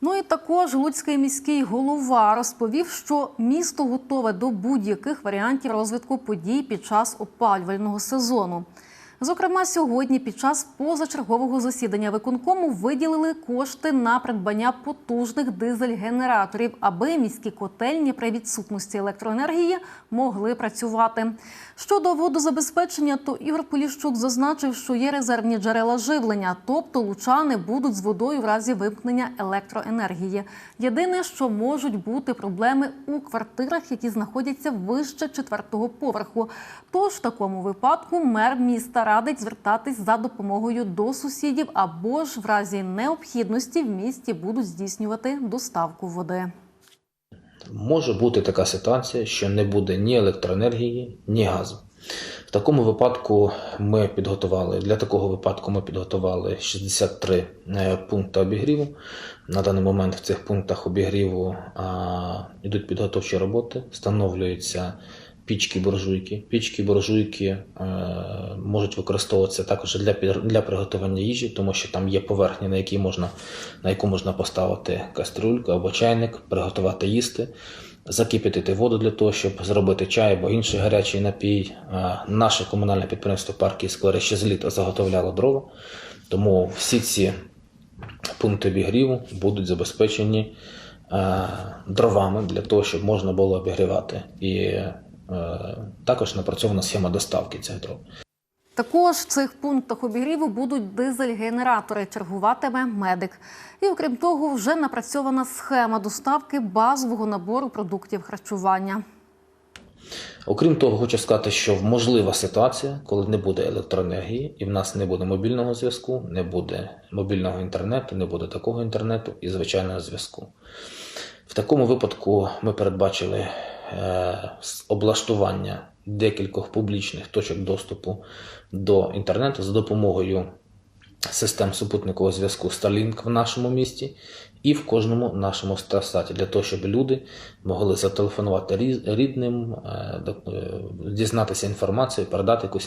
Ну і також луцький міський голова розповів, що місто готове до будь-яких варіантів розвитку подій під час опалювального сезону. Зокрема, сьогодні під час позачергового засідання виконкому виділили кошти на придбання потужних дизель-генераторів, аби міські котельні при відсутності електроенергії могли працювати. Щодо водозабезпечення, то Ігор Поліщук зазначив, що є резервні джерела живлення, тобто лучани будуть з водою в разі вимкнення електроенергії. Єдине, що можуть бути проблеми у квартирах, які знаходяться вище четвертого поверху. Тож в такому випадку мер міста радить звертатись за допомогою до сусідів або ж в разі необхідності в місті будуть здійснювати доставку води. Може бути така ситуація, що не буде ні електроенергії, ні газу. В такому випадку ми підготували для такого випадку ми підготували 63 е, пункти обігріву. На даний момент в цих пунктах обігріву а, йдуть підготовчі роботи, встановлюються пічки буржуйки. Пічки буржуйки е, можуть використовуватися також для, для приготування їжі, тому що там є поверхня, на, якій можна, на яку можна поставити кастрюльку або чайник, приготувати їсти закипятити воду для того, щоб зробити чай або інший гарячий напій. Е, Наше комунальне підприємство парки і ще з літа заготовляло дрова, тому всі ці пункти обігріву будуть забезпечені е, дровами для того, щоб можна було обігрівати. І також напрацьована схема доставки цих дров. Також в цих пунктах обігріву будуть дизель-генератори, чергуватиме медик. І окрім того, вже напрацьована схема доставки базового набору продуктів харчування. Окрім того, хочу сказати, що можлива ситуація, коли не буде електроенергії, і в нас не буде мобільного зв'язку, не буде мобільного інтернету, не буде такого інтернету і звичайного зв'язку. В такому випадку ми передбачили е, с- облаштування декількох публічних точок доступу до інтернету за допомогою систем супутникового зв'язку Starlink в нашому місті і в кожному нашому старсаті, для того, щоб люди могли зателефонувати рідним, е, е, дізнатися інформацію, передати якусь